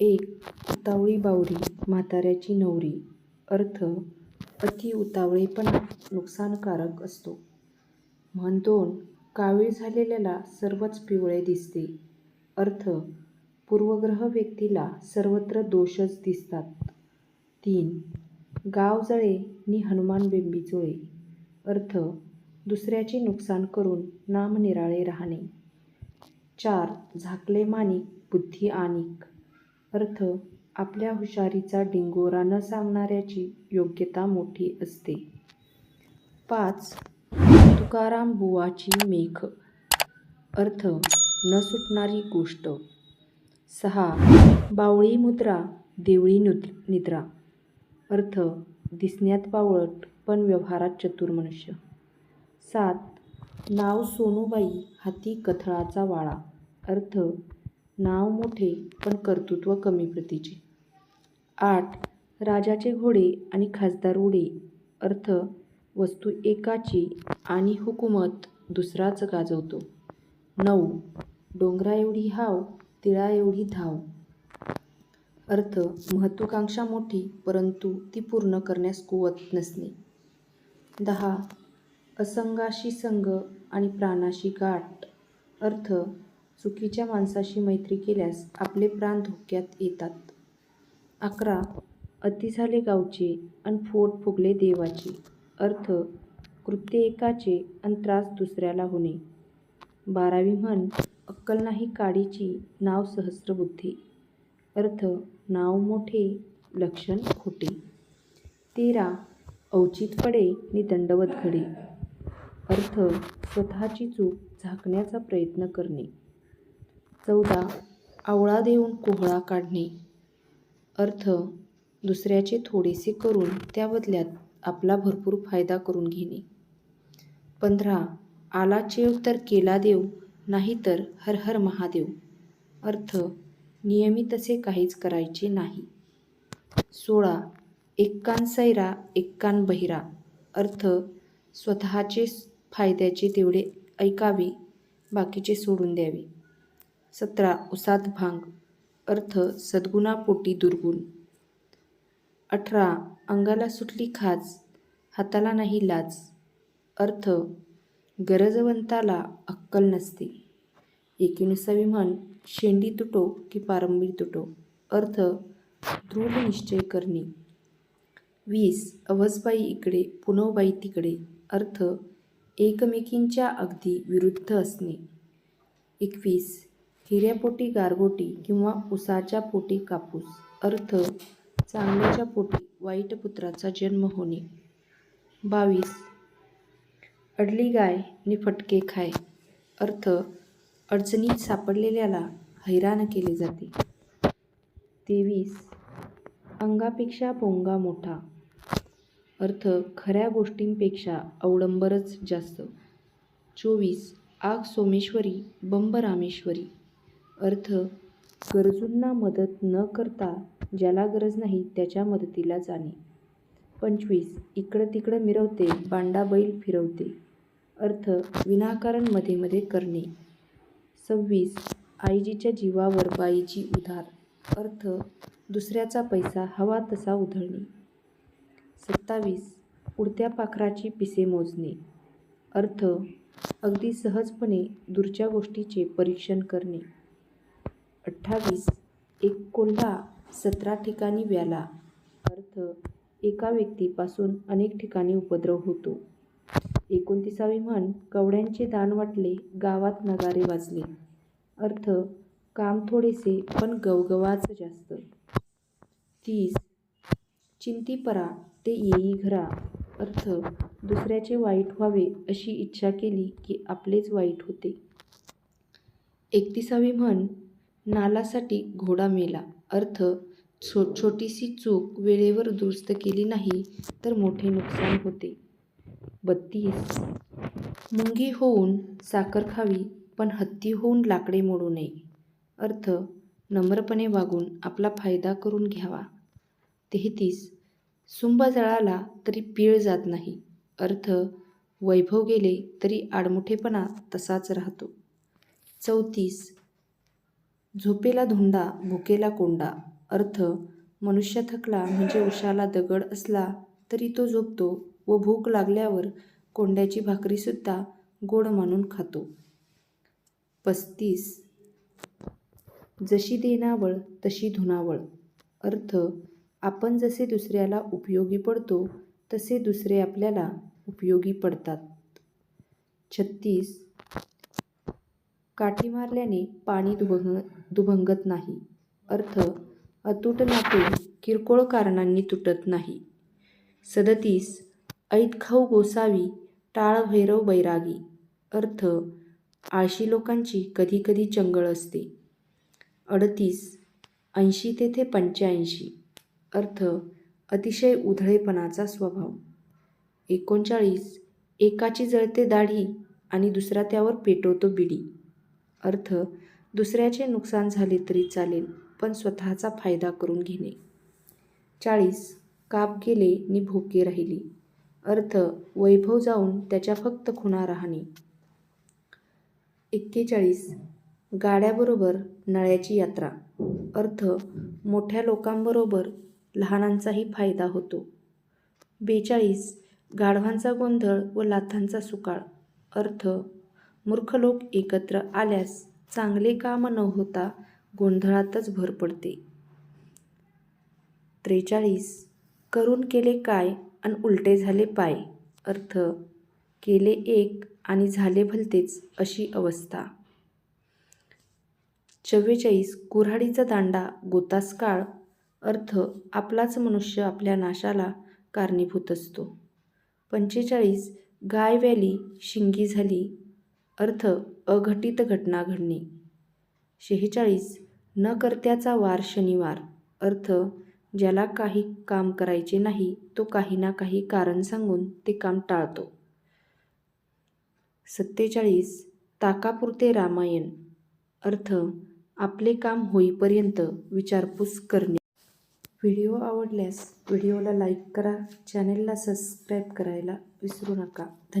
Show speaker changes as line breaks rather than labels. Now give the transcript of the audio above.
एक उतावळी बावरी म्हाताऱ्याची नवरी. अर्थ अति उतावळेपणा नुकसानकारक असतो. म्हण दोन कावीळ झालेल्याला सर्वच पिवळे दिसते. अर्थ पूर्वग्रह व्यक्तीला सर्वत्र दोषच दिसतात. तीन गाव जळे नि हनुमान बिंबी जुळे. अर्थ दुसऱ्याचे नुकसान करून नामनिराळे राहणे. चार झाकले मानिक बुद्धी आणिक अर्थ आपल्या हुशारीचा डिंगोरा न सांगणाऱ्याची योग्यता मोठी असते. पाच तुकाराम बुवाची मेघ. अर्थ न सुटणारी गोष्ट. सहा बावळी मुद्रा देवळी नुद निद्रा. अर्थ दिसण्यात बावळट पण व्यवहारात चतुर मनुष्य. सात नाव सोनूबाई हाती कथळाचा वाळा. अर्थ नाव मोठे पण कर्तृत्व कमी प्रतीचे. आठ राजाचे घोडे आणि खासदार उडे. अर्थ वस्तू एकाची आणि हुकूमत दुसराच गाजवतो. नऊ डोंगरा एवढी हाव तिळा एवढी धाव. अर्थ महत्त्वाकांक्षा मोठी परंतु ती पूर्ण करण्यास कुवत नसणे. दहा असंगाशी संग आणि प्राणाशी गाठ. अर्थ चुकीच्या माणसाशी मैत्री केल्यास आपले प्राण धोक्यात येतात. अकरा. अति झाले गावचे अन फोट फुगले देवाचे. अर्थ कृत्य एकाचे अन त्रास दुसऱ्याला होणे. बारावी म्हण अक्कल नाही काडीची नाव सहस्रबुद्धी अर्थ नाव मोठे लक्षण खोटे. तेरा. अवचित पडे नि दंडवत घडे. अर्थ स्वतःची चूक झाकण्याचा प्रयत्न करणे. चौदा आवळा देऊन कोहळा काढणे. अर्थ दुसऱ्याचे थोडेसे करून त्या बदल्यात आपला भरपूर फायदा करून घेणे. पंधरा आला चेव तर केला देव नाही तर हर हर महादेव. अर्थ नियमित असे काहीच करायचे नाही. सोळा एक कान सैरा एक कान बहिरा. अर्थ स्वतःचे फायद्याचे तेवढे ऐकावे बाकीचे सोडून द्यावे. सतरा उसात भांग. अर्थ सद्गुणापोटी दुर्गुण. अठरा अंगाला सुटली खाज हाताला नाही लाज. अर्थ गरजवंताला अक्कल नसते. एकोणीसावी म्हण शेंडी तुटो की पारंबी तुटो. अर्थ दृढ निश्चय करणे. वीस अवसबाई इकडे पुनवबाई तिकडे. अर्थ एकमेकींच्या अगदी विरुद्ध असणे. एकवीस हिऱ्यापोटी गारगोटी किंवा उसाच्या पोटी कापूस. अर्थ चांगल्याच्या पोटी वाईट पुत्राचा जन्म होणे. बावीस. अडली गाय नि फटके खाय. अर्थ अडचणीत सापडलेल्याला हैराण केले जाते. तेवीस. अंगापेक्षा पोंगा मोठा. अर्थ खऱ्या गोष्टींपेक्षा अवडंबरच जास्त. चोवीस. आग सोमेश्वरी बंब रामेश्वरी अर्थ गरजूंना मदत न करता ज्याला गरज नाही त्याच्या मदतीला जाणे. पंचवीस इकडं तिकडं मिरवते बांडा बैल फिरवते. अर्थ विनाकारणमध्ये मध्ये करणे. सव्वीस आईजीच्या जीवावर बाईची उधार. अर्थ दुसऱ्याचा पैसा हवा तसा उधळणे. सत्तावीस उडत्या पाखराची पिसे मोजणे. अर्थ अगदी सहजपणे दूरच्या गोष्टीचे परीक्षण करणे. अठ्ठावीस एक कोल्हा सतरा ठिकाणी व्याला. अर्थ एका व्यक्तीपासून अनेक ठिकाणी उपद्रव होतो. एकोणतीसावी म्हण कवड्यांचे दान वाटले गावात नगारे वाजले. अर्थ काम थोडेसे पण गवगवाच जास्त. तीस चिंती परा ते येई घरा. अर्थ दुसऱ्याचे वाईट व्हावे अशी इच्छा केली की आपलेच वाईट होते. एकतीसावी म्हण नालासाठी घोडा मेला. अर्थ छो छोटीशी चूक वेळेवर दुरुस्त केली नाही तर मोठे नुकसान होते. बत्तीस. मुंगी होऊन साखर खावी पण हत्ती होऊन लाकडे मोडू नये. अर्थ नम्रपणे वागून आपला फायदा करून घ्यावा. तेहतीस. सुंब जळाला तरी पीळ जात नाही. अर्थ वैभव गेले तरी आडमुठेपणा तसाच राहतो. चौतीस. झोपेला धोंडा भुकेला कोंडा. अर्थ मनुष्य थकला म्हणजे उशाला दगड असला तरी तो झोपतो व भूक लागल्यावर कोंड्याची भाकरीसुद्धा गोड मानून खातो. पस्तीस. जशी देनावळ तशी धुनावळ. अर्थ आपण जसे दुसऱ्याला उपयोगी पडतो तसे दुसरे आपल्याला उपयोगी पडतात. छत्तीस. काठी मारल्याने पाणी दुभंग दुभंगत नाही. अर्थ अतूट नाते किरकोळ कारणांनी तुटत नाही. सदतीस ऐतखाऊ गोसावी टाळ भैरव बैरागी. अर्थ आळशी लोकांची कधी कधी चंगळ असते. अडतीस ऐंशी तेथे पंच्याऐंशी. अर्थ अतिशय उधळेपणाचा स्वभाव. एकोणचाळीस एकाची जळते दाढी आणि दुसरा त्यावर पेटवतो बिडी. अर्थ दुसऱ्याचे नुकसान झाले तरी चालेल पण स्वतःचा फायदा करून घेणे. चाळीस. काप गेले नि भोके राहिली. अर्थ वैभव जाऊन त्याच्या फक्त खुणा राहणे. एक्केचाळीस. गाड्याबरोबर नळ्याची यात्रा. अर्थ मोठ्या लोकांबरोबर लहानांचाही फायदा होतो. बेचाळीस. गाढवांचा गोंधळ व लाथांचा सुकाळ. अर्थ मूर्ख लोक एकत्र आल्यास चांगले काम न होता गोंधळातच भर पडते. त्रेचाळीस. करून केले काय आणि उलटे झाले पाय? अर्थ केले एक आणि झाले भलतेच अशी अवस्था. चव्वेचाळीस. कुऱ्हाडीचा दांडा गोतास काळ? अर्थ आपलाच मनुष्य आपल्या नाशाला कारणीभूत असतो. पंचेचाळीस. गाय व्याली शिंगी झाली अर्थ अघटित घटना घडणे. शेहेचाळीस. न करत्याचा वार शनिवार. अर्थ ज्याला काही काम करायचे नाही तो काही ना काही कारण सांगून ते काम टाळतो. सत्तेचाळीस. ताकापुरते रामायण. अर्थ आपले काम होईपर्यंत विचारपूस करणे. व्हिडिओ आवडल्यास व्हिडिओला लाईक करा चॅनेलला सबस्क्राईब करायला विसरू नका. धन्यवाद